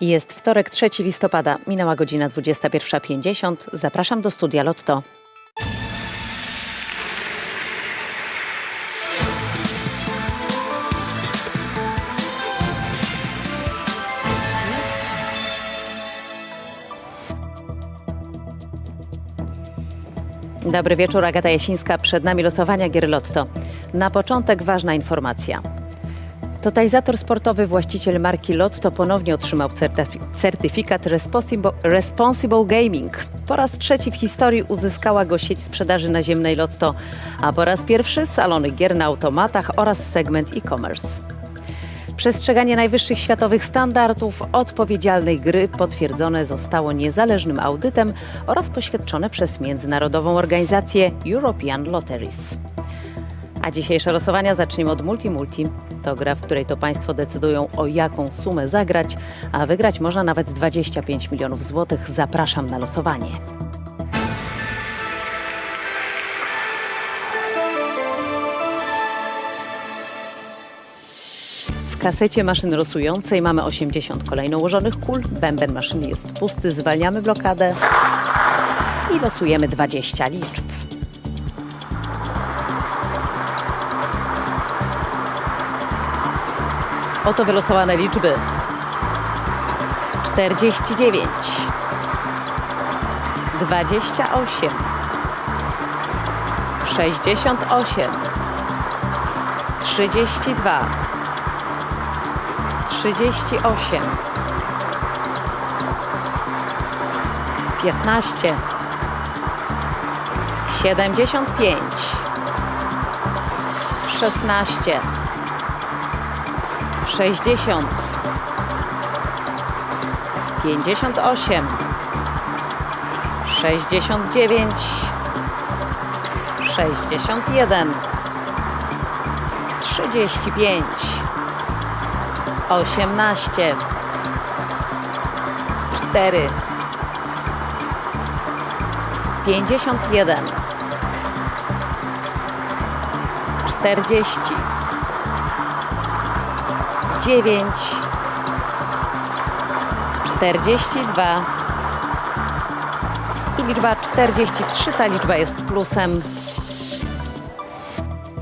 Jest wtorek, 3 listopada. Minęła godzina 21.50. Zapraszam do studia Lotto. Dobry wieczór, Agata Jasińska. Przed nami losowania gier Lotto. Na początek ważna informacja. Totalizator sportowy, właściciel marki Lotto ponownie otrzymał certyfi- certyfikat Responsible Gaming. Po raz trzeci w historii uzyskała go sieć sprzedaży naziemnej Lotto, a po raz pierwszy salony gier na automatach oraz segment e-commerce. Przestrzeganie najwyższych światowych standardów odpowiedzialnej gry potwierdzone zostało niezależnym audytem oraz poświadczone przez międzynarodową organizację European Lotteries. A dzisiejsze losowania zaczniemy od Multi Multi. To gra, w której to Państwo decydują o jaką sumę zagrać, a wygrać można nawet 25 milionów złotych. Zapraszam na losowanie. W kasecie maszyny losującej mamy 80 kolejno ułożonych kul. Bęben maszyny jest pusty, zwalniamy blokadę i losujemy 20 liczb. Oto wylosowane liczby. 49 28 68 32 38 15 75 16 60 58 69 61 35 18 4 51 40 9 42 i liczba 43. Ta liczba jest plusem.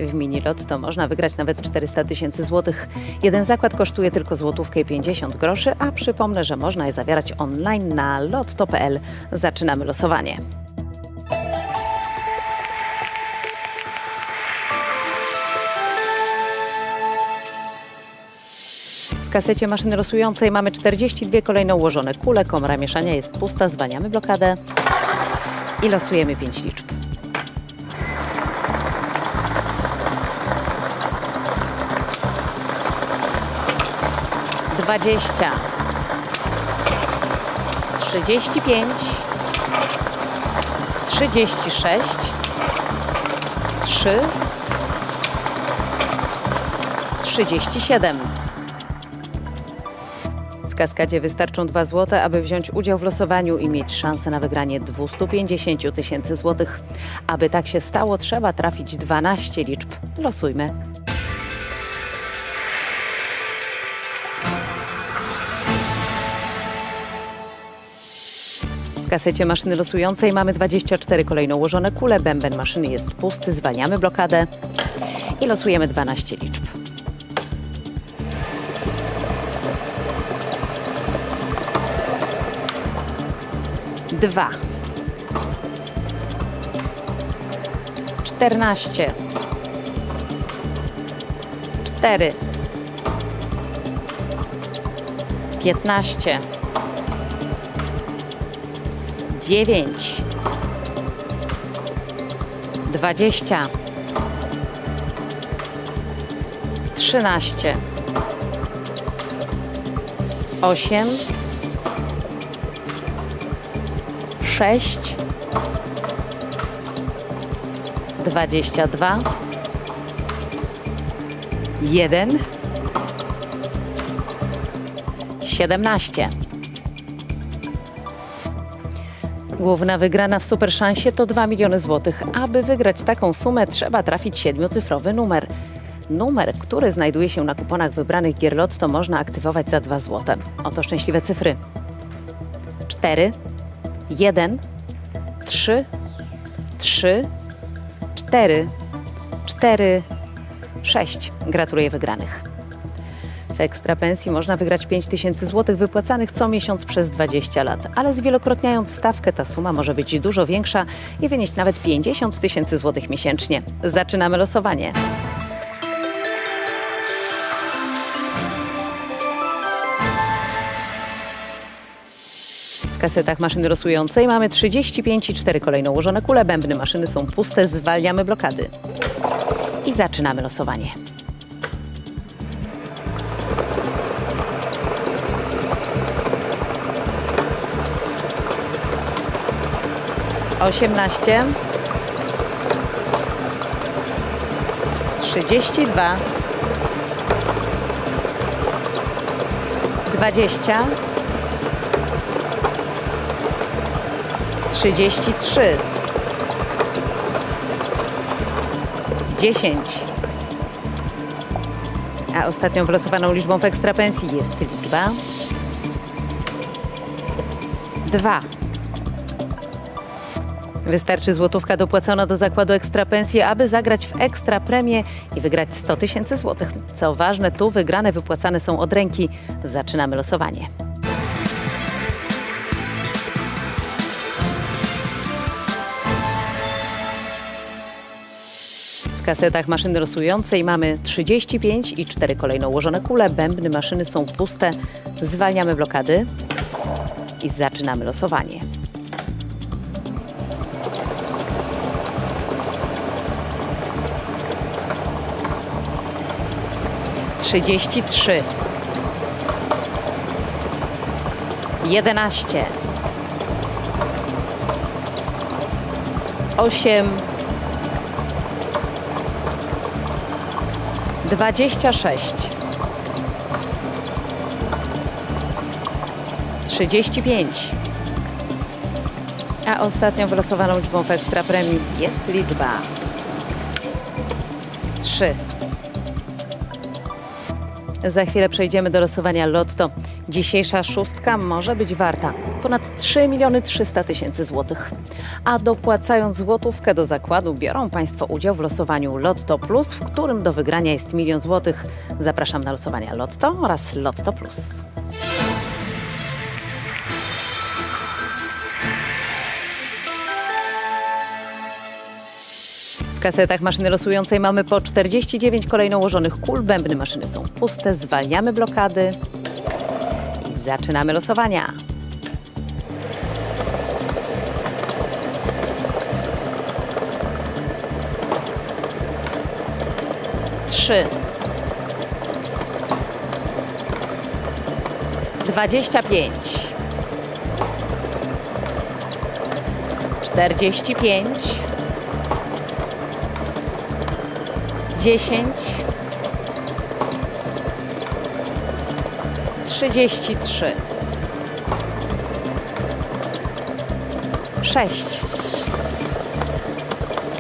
W mini lotto można wygrać nawet 400 tysięcy złotych. Jeden zakład kosztuje tylko złotówkę i 50 groszy, a przypomnę, że można je zawierać online na lotto.pl. Zaczynamy losowanie. W kasecie maszyny losującej mamy 42 kolejno ułożone kule. Komora mieszania jest pusta. Zwalniamy blokadę i losujemy 5 liczb. Dwadzieścia, trzydzieści pięć, trzydzieści sześć, trzy, trzydzieści siedem. Kaskadzie wystarczą 2 zł, aby wziąć udział w losowaniu i mieć szansę na wygranie 250 000 tysięcy złotych. Aby tak się stało, trzeba trafić 12 liczb. Losujmy. W kasecie maszyny losującej mamy 24 kolejno ułożone kule. Bęben maszyny jest pusty. Zwalniamy blokadę i losujemy 12 liczb. Dwa, czternaście, cztery, piętnaście, dziewięć, dwadzieścia, trzynaście, osiem. Sześć, dwadzieścia dwa, jeden, siedemnaście. Główna wygrana w Super Szansie to 2 miliony złotych. Aby wygrać taką sumę, trzeba trafić siedmiocyfrowy numer. Numer, który znajduje się na kuponach wybranych gier Lotto można aktywować za 2 zł. Oto szczęśliwe cyfry. 4, 1, 3, 3, 4, 4, 6. Gratuluję wygranych. W ekstra pensji można wygrać 5 tysięcy złotych wypłacanych co miesiąc przez 20 lat, ale zwielokrotniając stawkę ta suma może być dużo większa i wynieść nawet 50 tysięcy złotych miesięcznie. Zaczynamy losowanie. Kasetach maszyny losującej mamy 35 i 4 kolejno ułożone kule. Bębny maszyny są puste, zwalniamy blokady. I zaczynamy losowanie. Osiemnaście. Trzydzieści dwa. Dwadzieścia. Trzydzieści trzy. Dziesięć. A ostatnią wylosowaną liczbą w ekstrapensji jest liczba dwa. Wystarczy złotówka dopłacona do zakładu ekstrapensji, aby zagrać w ekstra premię i wygrać 100 tysięcy złotych. Co ważne, tu wygrane wypłacane są od ręki. Zaczynamy losowanie. Kasetach maszyny losującej mamy 35 i 4 kolejno ułożone kule. Bębny maszyny są puste. Zwalniamy blokady i zaczynamy losowanie. Trzydzieści trzy. Jedenaście. Osiem. Dwadzieścia sześć. Trzydzieści pięć. A ostatnią wylosowaną liczbą w ekstra premii jest liczba trzy. Za chwilę przejdziemy do losowania lotto. Dzisiejsza szóstka może być warta ponad 3 miliony 300 tysięcy złotych. A dopłacając złotówkę do zakładu, biorą Państwo udział w losowaniu Lotto Plus, w którym do wygrania jest milion złotych. Zapraszam na losowania Lotto oraz Lotto Plus. W kasetach maszyny losującej mamy po 49 kolejno ułożonych kul. Bębny maszyny są puste. Zwalniamy blokady zaczynamy losowania. Trzy. Dwadzieścia pięć. Czterdzieści pięć. dziesięć, trzydzieści trzy, sześć.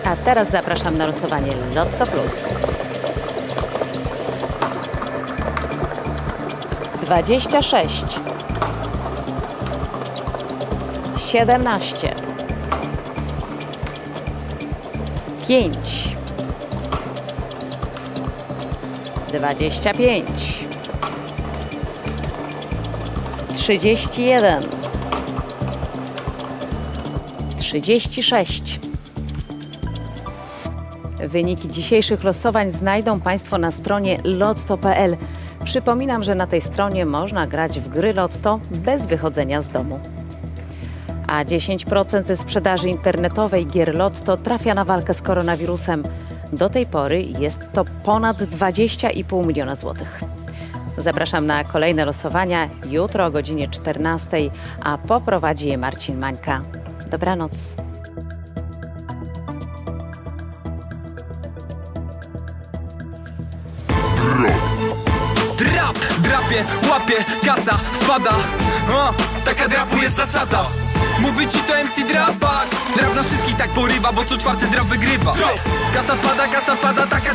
A teraz zapraszam na losowanie Lotto Plus. Dwadzieścia sześć, siedemnaście, pięć. Dwadzieścia pięć, trzydzieści jeden, trzydzieści sześć. Wyniki dzisiejszych losowań znajdą Państwo na stronie lotto.pl. Przypominam, że na tej stronie można grać w gry Lotto bez wychodzenia z domu. A 10% ze sprzedaży internetowej gier Lotto trafia na walkę z koronawirusem. Do tej pory jest to ponad 20,5 miliona złotych. Zapraszam na kolejne losowania jutro o godzinie 14, a poprowadzi je Marcin Mańka. Dobranoc. Drap, drapie, łapie, kasa, wpada. O, Taka drapu jest zasada. Mówi ci to MC Drapak. Drap na wszystkich tak porywa, bo co czwarty zdrap wygrywa. Kasa wpada, kasa wpada, taka